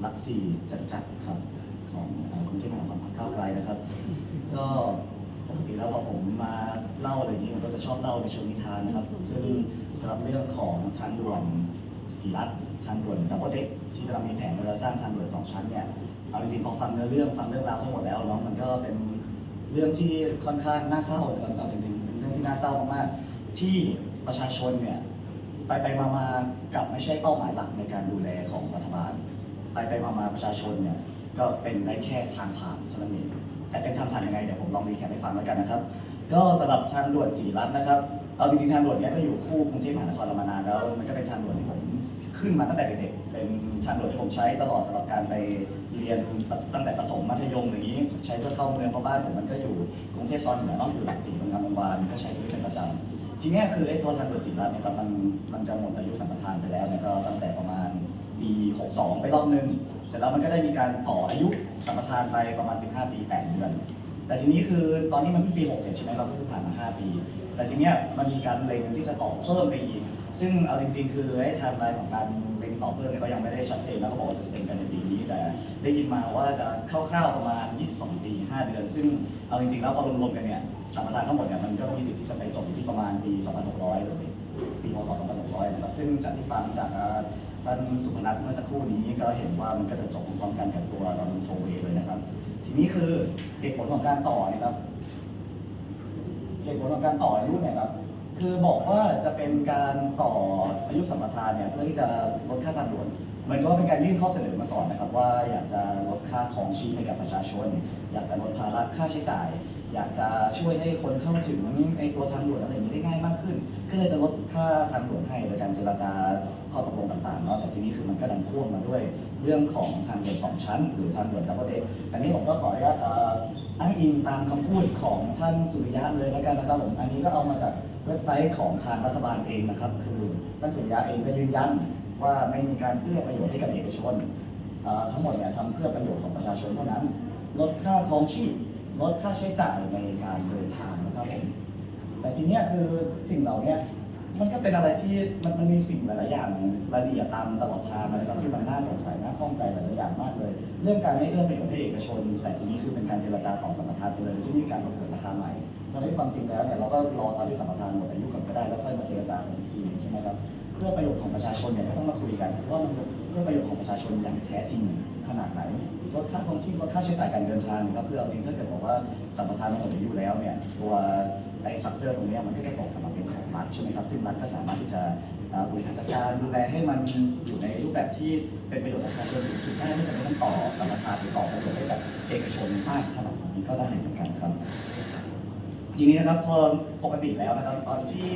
หลักสี่จัดจัดครับของเอ่อกรุงเทพมหานครพรรคก้าวไกลนะครับ ก็ปกติแล้วพอผมมาเล่าอะไรอย่างนี้ผมก็จะชอบเล่าในเชิงนิทานนะครับ ซึ่งสำหรับเรื่องของทางด่วนสีรัตน์ทางด่วนดับเบิลเด็กที่กำลังมีแผนจะสร้างทางด่วนสองชั้นเนี่ยเอาจริงๆพอฟังเนื้อเรื่องฟังเรื่องราวทั้งหมดแล้วเนาะมันก็เป็นเรื่องที่ค่อนข้างน่าเศร้านะครับเอาจริงๆเป็นเรื่องที่น่าเศร้ามากๆที่ประชาชนเนี่ยไปไปๆมาๆกลับไม่ใช่เป้าหมายหลักในการดูแลของรัฐบาล ไปไปๆมาประชาชนเนี่ยก็เป็นได้แค่ทางผ่านเท่านั้นเองแต่เป็นทางผ่านยังไงเดี๋ยวผมลองรีแคปให้ฟังแล้วกันนะครับ ก็สำหรับทางด่วนสีรัตน์นะครับเอาจริงๆทางด่วนเนี้ยก็อยู่คู่กรุงเทพมหานครมานานแล้ว มันก็เป็นทางด่วนที่ผมขึ้นมาตั้งแต่เด็กๆเป็นทางด่วนที่ผมใช้ตลอดสำหรับการไปเรียนตั้งแต่ประถมมัธยมอย่างนี้ ใช้เพื่อเข้าเมืองเพราะบ้านผมมันก็อยู่กรุงเทพตอนเหนือเนอกอยู่หลักสี่โรงงานโรงพยาบาลก็ใช้ที่เป็นประจำทีเนี้ยคือไอ้ตัวทางด่วนสีรัตน์เนะครับมันมันจะหมดอายุสัมปทานไปแล้วเนี่ยก็ตั้งแต่ประมาณ ปี 62 ไปรอบนึง เสร็จแล้วมันก็ได้มีการต่ออายุสัมปทานไปประมาณ 15 ปี 8 เดือน แต่ทีนี้คือตอนนี้มันเพิ่งปี 67 ใช่ไหมเราก็คือผ่านมา 5 ปี แต่ทีเนี้ยมันมีการเล็งที่จะต่อเพิ่มไปอีก ซึ่งเอาจริงๆ คือไอ้ไทม์ไลน์ของการเล็งต่อเพิ่มเนี่ยก็ยังไม่ได้ชัดเจนแล้วเขาบอกว่าจะเซ็นกันในปีนี้ แต่ได้ยินมาว่าจะคร่าวๆประมาณ 22 ปี 5 เดือน ซึ่งเอาจริงๆ แล้วพอรวมๆกันเนี่ยสัมปทานทั้งหมดเนี่ยมันก็มีสิทธิ์ที่จะไปจบอยู่ที่ประมาณปี 2600เลย ปีพศ2600นะครับซึ่งจากที่ฟังจากท่านสุพนัทเมื่อสักครู่นี้ก็เห็นว่ามันก็จะจบพร้อมกันกับตัวรอนโทเวเลยนะครับ ทีนี้คือเหตุผลของการต่อนะครับเหตุผลของการต่ออายุเนี่ยครับคือบอกว่าจะเป็นการต่ออายุสัมปทานเนี่ยเพื่อที่จะลดค่าทางด่วนเหมือนก็เป็นการยื่นข้อเสนอมาก่อนนะครับ ว่าอยากจะลดค่าของชีพให้กับประชาชน อยากจะลดภาระค่าใช้จ่าย อยากจะช่วยให้คนเข้าถึงไอ้ตัวทางด่วนอะไรอย่างนี้ได้ง่ายมากขึ้น ก็เลยจะลดค่าทางด่วนให้โดยการเจรจาข้อตกลงต่างๆเนาะแต่ทีนี้คือมันก็ดันพ่วงมาด้วยเรื่องของทางด่วนสองชั้น หรือทางด่วนดับเบิลเดกอันนี้ผมก็ขออนุญาตอ้างอิงตามคำพูดของท่านสุริยะเลยแล้วกันนะครับผมอันนี้ก็เอามาจากเว็บไซต์ของทางรัฐบาลเองนะครับ คือท่านสุริยะเองก็ยืนยันว่าไม่มีการเอื้อประโยชน์ให้กับเอกชนทั้งหมดเนี่ยทำเพื่อประโยชน์ของประชาชนเท่านั้น ลดค่าครองชีพ ลดค่าใช้จ่ายในการเดินทางนะครับผมแต่ทีเนี้ยคือสิ่งเหล่าเนี้ยมันก็เป็นอะไรที่มันมันมีสิ่งหลายๆอย่างรายละเอียดตามตลอดทางนะครับที่มันน่าสงสัยน่าข้องใจหลายๆอย่างมากเลย เรื่องการไม่เอื้อประโยชน์ให้เอกชน แต่ทีนี้คือเป็นการเจรจาต่อสัมปทานไปเลยที่มีการประเมินราคาใหม่ตอนนี้ความจริงแล้วเนี่ยเราก็รอตอนที่สัมปทานหมดอายุก่อนก็ได้แล้วค่อยมาเจรจากันอีกทีหนึ่งใช่ไหมครับ พื่อประโยชน์ของประชาชนเนี่ยก็ต้องมาคุยกันว่ามันเพื่อประโยชน์ของประชาชนอย่างแท้จริงขนาดไหนลดค่าครองชีพลดค่าใช้จ่ายการเดินทางครับเพื่อเอาจริงถ้าเกิดบอกว่าสัมปทานมันหมดอายุแล้วเนี่ยตัวไอ้สตรัคเจอร์ตรงนี้มันก็จะตกกลับมาเป็นของรัฐใช่ไหมครับซึ่งรัฐก็สามารถที่จะบริหารจัดการดูแลให้มันอยู่ในรูปแบบที่เป็นประโยชน์ต่อประชาชนสูงสุดได้ไม่จำเป็นต้องต่อสัมปทานหรือต่อประโยชน์ให้กับเอกชนมากขนาดนี้ก็ได้เหมือนกันครับทีนี้นะครับพอปกติแล้วนะครับตอนที่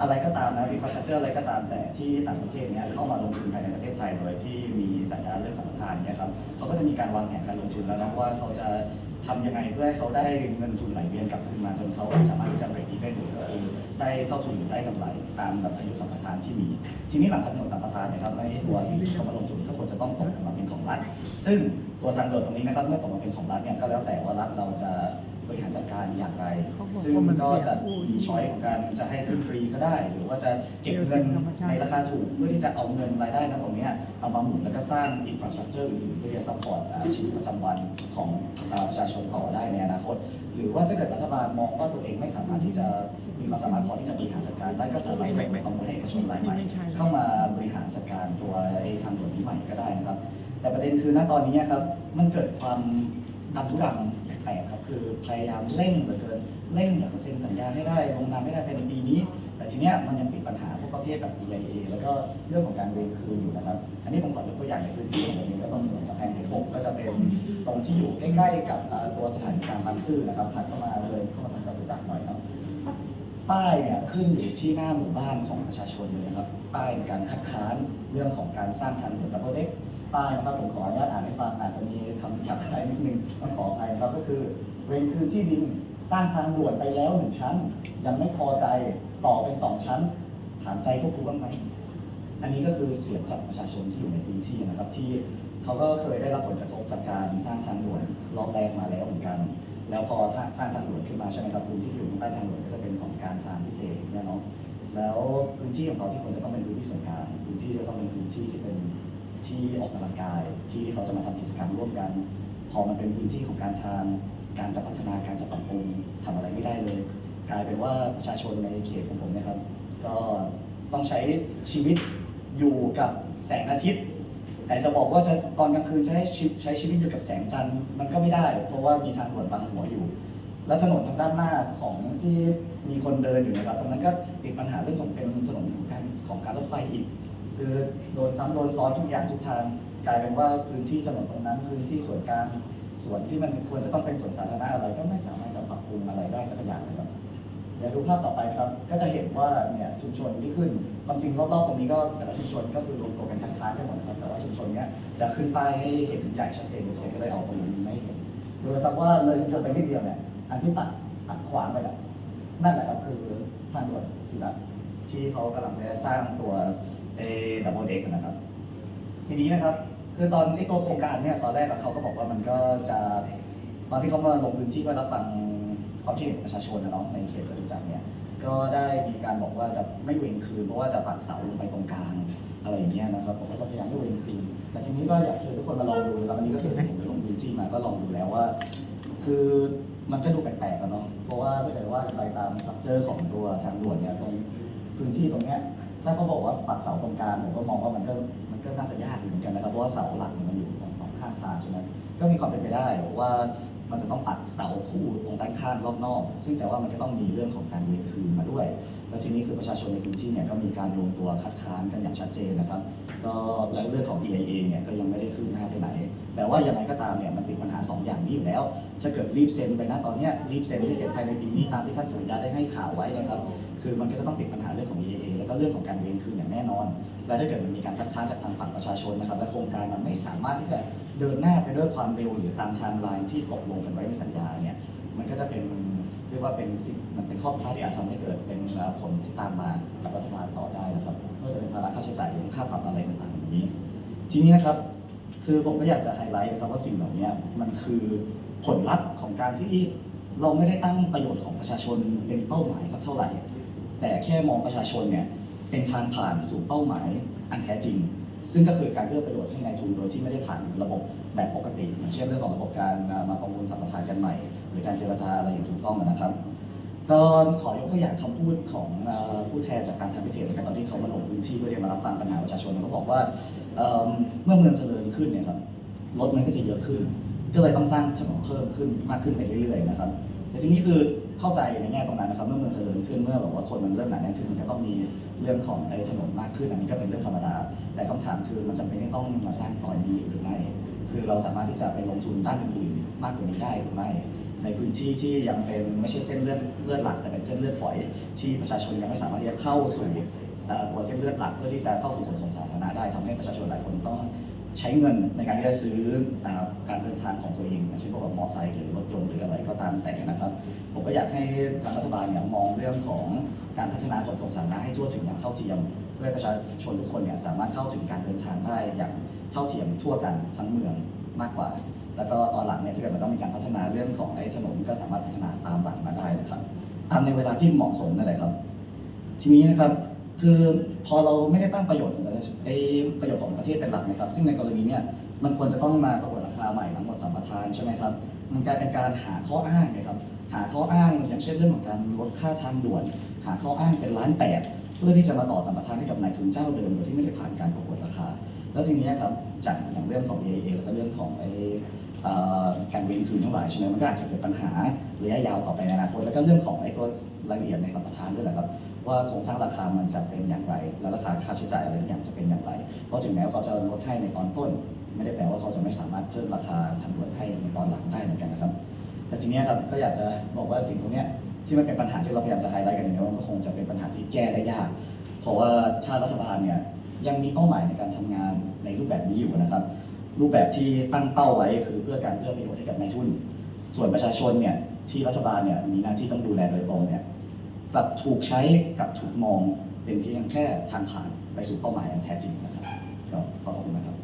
อะไรก็ตามนะอินฟราสตรัคเจอร์อะไรก็ตามแต่ที่ต่างประเทศเนี่ยเข้ามาลงทุนภายในประเทศไทยโดยที่มีสัญญาเรื่องสัมปทานเนี่ยครับเขาก็จะมีการวางแผนการลงทุนแล้วนะว่าเขาจะทำยังไงเพื่อให้เขาได้เงินทุนไหลเวียนกลับคืนมาจนเขาสามารถที่จะเบรกอีเวนต์ก็คือได้เท่าทุนหรือได้กำไรตามแบบอายุสัมปทานที่มี ทีนี้หลังจากหมดสัมปทานนะครับในตัวสิ่งที่เขามาลงทุนก็ควรจะต้องตกกลับมาเป็นของรัฐ ซึ่งตัวทางด่วนตรงนี้นะครับเมื่อตกมาเป็นของรัฐเนี่ยก็แล้วแต่ว่ารัฐเราจะ บริหารจัดการอย่างไรเขาบอกซึ่งว่ามันก็จะเสียคู่มีช้อยของการจะให้ขึ้นฟรีก็ได้ หรือว่าจะเก็บเงินในราคาถูกเพื่อที่จะเอาเงินรายได้นะตรงเนี้ยเอามาหมุนแล้วก็สร้างอินฟราสตรักเจอร์อื่นๆเพื่อที่จะซัพพอร์ตอ่าชีวิตประจำวันของอ่าประชาชนต่อได้ในอนาคต หรือว่าถ้าเกิดรัฐบาลมองว่าตัวเองไม่สามารถที่จะมีความสามารถพอที่จะบริหารจัดการได้ก็สามารถที่จะเอามาให้เอกชนรายใหม่เข้ามาบริหารจัดการตัวไอ้ทางด่วนนี้ใหม่ก็ได้นะครับ แต่ประเด็นคือณตอนนี้ครับมันเกิดความดันทุรัง แปลกๆครับคือพยายามเร่งเหลือเกินเร่งอยากจะเซ็นสัญญาให้ได้ลงนามให้ได้ภายในปีนี้ แต่ทีเนี้ยมันยังติดปัญหาพวกประเภทแบบ EIA แล้วก็เรื่องของการเวรคืนอยู่นะครับ อันนี้ผมขอยกตัวอย่างในพื้นที่ของผมเองก็ต้องเหมือนกับแพงเพชรหกก็จะเป็นตรงที่อยู่ใกล้ๆกับตัวสถานีกลางบางซื่อนะครับถัดเข้ามาเลยเข้ามาทางจตุจักรหน่อยเนาะป้ายเนี่ยขึ้นอยู่ที่หน้าหมู่บ้านของประชาชนเลยนะครับ ป้ายในการคัดค้านเรื่องของการสร้างทางด่วนดับเบิลเด็ก ป้ายนะครับผมขออนุญาตอ่านให้ฟังอาจจะมีคำหยาบคายนิดนึงต้องขออภัยนะครับก็คือเวรคืนที่ดินสร้างทางด่วนไปแล้วหนึ่งชั้น ยังไม่พอใจต่อเป็นสองชั้น ถามใจพวกคุณบ้างไหมอันนี้ก็คือเสียงจากประชาชนที่อยู่ในพื้นที่นะครับ ที่เขาก็เคยได้รับผลกระทบจากการสร้างทางด่วนรอบแรกมาแล้วเหมือนกัน แล้วพอสร้างทางด่วนขึ้นมาใช่ไหมครับพื้นที่ที่อยู่ใต้ทางด่วนก็จะเป็นของการทางพิเศษเนี่ยเนาะแล้วพื้นที่ของเขาที่ควรจะต้องเป็นพื้นที่ส่วนกลางพื้นที่จะต้องเป็นพื้นที่ที่เป็น ที่ออกกำลังกาย ที่เขาจะมาทำกิจกรรมร่วมกัน พอมันเป็นพื้นที่ของการทานการจะพัฒนาการจะปรับปรุงทำอะไรไม่ได้เลย กลายเป็นว่าประชาชนในเขตของผมนะครับ ก็ต้องใช้ชีวิตอยู่กับแสงอาทิตย์ แต่จะบอกว่าจะตอนกลางคืนจะให้ใช้ชีวิตอยู่กับแสงจันทร์มันก็ไม่ได้ เพราะว่ามีทางด่วนบางหัวอยู่ และถนนทางด้านหน้าของที่มีคนเดินอยู่นะครับตรงนั้นก็ติดปัญหาเรื่องของเป็นถนนของการของการรถไฟอีก คือโดนซ้ำโดนซ้อนทุกอย่างทุกทางกลายเป็นว่าพื้นที่ถนนตรงนั้นพื้นที่ส่วนกลางส่วนที่มันควรจะต้องเป็นส่วนสาธารณะอะไรก็ไม่สามารถจะปรับปรุงอะไรได้สักอย่างเลยครับเดี๋ยวดูภาพต่อไปนะครับ ก็จะเห็นว่าเนี่ยชุมชนที่ขึ้นความจริงรอบๆตรงนี้ก็แต่ละชุมชนก็คือรวมตัวกันคัดค้านกันหมดนะครับแต่ว่าชุมชนเนี้ยจะขึ้นป้ายให้เห็นใหญ่ชัดเจนเสร็จก็เลยเอาตรงนี้ไม่เห็นดูนะครับว่าเลยชุมชนไปนิดเดียวเนี่ยอันที่ตัดตัดขวางไปน่ะนั่นแหละครับคือทางด่วนศิลาที่เขากำลังจะสร้างตัว เอดับเบิลเด็กนะครับ ทีนี้นะครับ คือตอนที่ตัวโครงการเนี่ยตอนแรกอะเขาก็บอกว่ามันก็จะตอนที่เขามาลงพื้นที่เพื่อรับฟังความคิดเห็นของประชาชนนะเนาะในเขตจตุจักรเนี่ยก็ได้มีการบอกว่าจะไม่เวรคืนเพราะว่าจะปักเสาลงไปตรงกลางอะไรอย่างเงี้ยนะครับผมก็จะพยายามไม่เวรคืนแต่ทีนี้ก็อยากเชิญทุกคนมาลองดูแล้ววันนี้ก็คือผมไปลงพื้นที่มาก็ลองดูแล้วว่า คือมันก็ดูแปลกๆอะเนาะเพราะว่าถ้าเกิดว่าไปตามสตรัคเจอร์ของตัวทางด่วนเนี่ยตรงพื้นที่ตรงเนี้ย ถ้าเขาบอกว่าปักเสาตรงกลางผมก็มองว่ามันก็มันก็น่าจะยากอยู่เหมือนกันนะครับเพราะว่าเสาหลักมันอยู่ตรงสองข้างทางใช่ไหมก็มีความเป็นไปได้ว่ามันจะต้องปักเสาคู่ตรงด้านข้างรอบนอก ซึ่งแต่ว่ามันก็ต้องมีเรื่องของการเวียนคืนมาด้วย แล้วทีนี้คือประชาชนในพื้นที่เนี่ยก็มีการรวมตัวคัดค้านกันอย่างชัดเจนนะครับ ก็แล้วเรื่องของ EIA เนี่ยก็ยังไม่ได้คืบหน้าไปไหน แต่ว่ายังไงก็ตามเนี่ยมันติดปัญหา 2 อย่างนี้อยู่แล้วถ้าเกิดรีบเซ็นไปนะตอนเนี้ยรีบเซ็นให้เสร็จภายในปีนี้ตามที่ท่านสุริยะได้ให้ข่าวไว้นะครับ คือมันก็จะต้องติดปัญหาเรื่องของ EIA แล้วก็เรื่องของการเวียนคืนอย่างแน่นอน และถ้าเกิดมันมีการคัดค้านจากทางฝั่งประชาชนนะครับและโครงการมันไม่สามารถที่จะเดินหน้าไปด้วยความเร็วหรือตามไทม์ไลน์ที่ตกลงกันไว้ในสัญญาเนี่ยมันก็จะเป็นเรียกว่าเป็นสิ่งมันเป็นข้อผิพาดที่อาจทำให้เกิดเป็นผลที่ตามมากับรัฐบาลต่อได้นะครับไม่ว่าจะเป็นภาระค่าใช้จ่ายหรือค่าปรับอะไรต่างๆอย่างนี้ ทีนี้นะครับคือผมก็อยากจะไฮไลท์นะครับว่าสิ่งเหล่านี้มันคือผลลัพธ์ของการที่เราไม่ได้ตั้งประโยชน์ของประชาชนเป็นเป้าหมายสักเท่าไหร่ แต่แค่มองประชาชนเนี่ยเป็นทางผ่านสู่เป้าหมายอันแท้จริง ซึ่งก็คือการเอื้อประโยชน์ให้นายทุนโดยที่ไม่ได้ผ่านระบบแบบปกติเช่นเรื่องของระบบการมาประมูลสัมปทานกันใหม่ หรือการเจรจาอะไรอย่างถูกต้องนะครับก็ขอยกตัวอย่างคำพูดของผู้แทนจากการทางพิเศษในตอนที่เขามาลงพื้นที่เพื่อที่จะมารับฟังปัญหาประชาชนเขาบอกว่าเมเมื่อเมืองเจริญขึ้นเนี่ยครับรถมันก็จะเยอะขึ้น ก็เลยต้องสร้างถนนเพิ่มขึ้นมากขึ้นไปเรื่อยๆนะครับแต่ทีนี้คือ เข้าใจในแง่ตรงนั้นนะครับเมื่อเมืองเจริญขึ้นเมื่อแบบว่าคนมันเริ่มหนาแน่นขึ้นมันก็ต้องมีเรื่องของไอ้ถนนมากขึ้นอันนี้ก็เป็นเรื่องธรรมดา แต่คำถามคือมันจำเป็นที่ต้องมาสร้างตอนนี้หรือไม่คือเราสามารถที่จะไปลงทุนด้านอื่นมากกว่านี้ได้หรือไม่ในพื้นที่ที่ยังเป็นไม่ใช่เส้นเลือดเลือดหลักแต่เป็นเส้นเลือดฝอยที่ประชาชนยังไม่สามารถที่จะเข้าสู่ตัวเส้นเลือดหลักเพื่อที่จะเข้าสู่ขนส่งสาธารณะได้ทำให้ประชาชนหลายคนต้อง ใช้เงินในการที่จะซื้อการเดินทางของตัวเองอย่างเช่นพวกแบบมอเตอร์ไซค์หรือรถยนต์หรืออะไรก็ตามแต่นะครับ ผมก็อยากให้ทางรัฐบาลเนี่ยมองเรื่องของการพัฒนาขนส่งสาธารณะให้ทั่วถึงอย่างเท่าเทียม เพื่อให้ประชาชนทุกคนเนี่ยสามารถเข้าถึงการเดินทางได้อย่างเท่าเทียมทั่วกันทั้งเมืองมากกว่า แล้วก็ตอนหลังเนี่ยถ้าเกิดมันต้องมีการพัฒนาเรื่องของไอ้ถนนก็สามารถพัฒนาตามหลังมาได้นะครับตามในเวลาที่เหมาะสมนั่นแหละครับ ทีนี้นะครับ คือพอเราไม่ได้ตั้งประโยชน์ของไอ้ประโยชน์ของประเทศเป็นหลักนะครับ ซึ่งในกรณีเนี่ยมันควรจะต้องมาประกวดราคาใหม่หลังหมดสัมปทานใช่ไหมครับ มันกลายเป็นการหาข้ออ้างนะครับ หาข้ออ้างอย่างเช่นเรื่องของการลดค่าทางด่วน หาข้ออ้างเป็นล้านแปดเพื่อที่จะมาต่อสัมปทานให้กับนายทุนเจ้าเดิมโดยที่ไม่ได้ผ่านการประกวดราคา แล้วทีนี้ครับจากอย่างเรื่องของ AIA แล้วก็เรื่องของไอ้เอ่อการเว้นคืนทั้งหลายใช่ไหมมันก็อาจจะเกิดปัญหาระยะยาวต่อไปในอนาคตแล้วก็เรื่องของไอ้ตัวรายละเอียดในสัมปทานด้วยแหละครับ ว่าโครงสร้างราคามันจะเป็นอย่างไร และราคาค่าใช้จ่ายอะไรอย่างจะเป็นอย่างไร เพราะถึงแม้ว่าเขาจะลดให้ในตอนต้น ไม่ได้แปลว่าเขาจะไม่สามารถเพิ่มราคาทางด่วนให้ในตอนหลังได้เหมือนกันนะครับ แต่ทีนี้ครับก็อยากจะบอกว่าสิ่งพวกนี้ที่มันเป็นปัญหาที่เราพยายามจะไฮไลท์กันอยู่เนี่ยมันก็คงจะเป็นปัญหาที่แก้ได้ยาก เพราะว่าชาติรัฐบาลเนี่ยยังมีเป้าหมายในการทำงานในรูปแบบนี้อยู่นะครับ รูปแบบที่ตั้งเป้าไว้คือเพื่อการเอื้อประโยชน์ให้กับนายทุน ส่วนประชาชนเนี่ยที่รัฐบาลเนี่ยมีหน้าที่ต้องดูแลโดยตรงเนี่ย กลับถูกใช้กับถูกมองเป็นเพียงแค่ทางผ่านไปสู่เป้าหมายอันแท้จริงนะครับก็ขอขอบคุณนะครับ